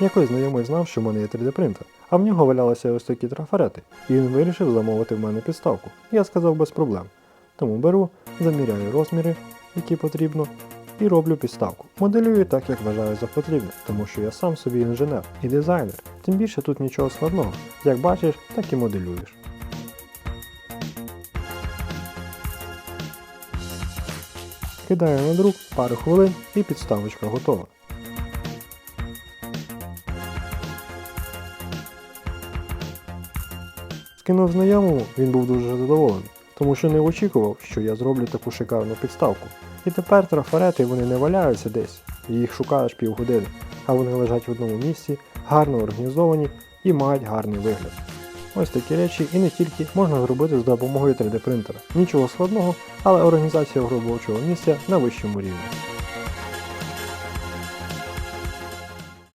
Якось знайомий знав, що в мене є 3D принтер, а в нього валялися ось такі трафарети, і він вирішив замовити в мене підставку. Я сказав без проблем. Тому беру, заміряю розміри, які потрібно, і роблю підставку. Моделюю так, як вважаю за потрібне, тому що я сам собі інженер і дизайнер. Тим більше тут нічого складного. Як бачиш, так і моделюєш. Кидаю на друк пару хвилин і підставочка готова. Скинув знайомому, він був дуже задоволений, тому що не очікував, що я зроблю таку шикарну підставку. І тепер трафарети вони не валяються десь, їх шукаєш півгодини, а вони лежать в одному місці, гарно організовані і мають гарний вигляд. Ось такі речі і не тільки можна зробити з допомогою 3D принтера. Нічого складного, але організація робочого місця на вищому рівні.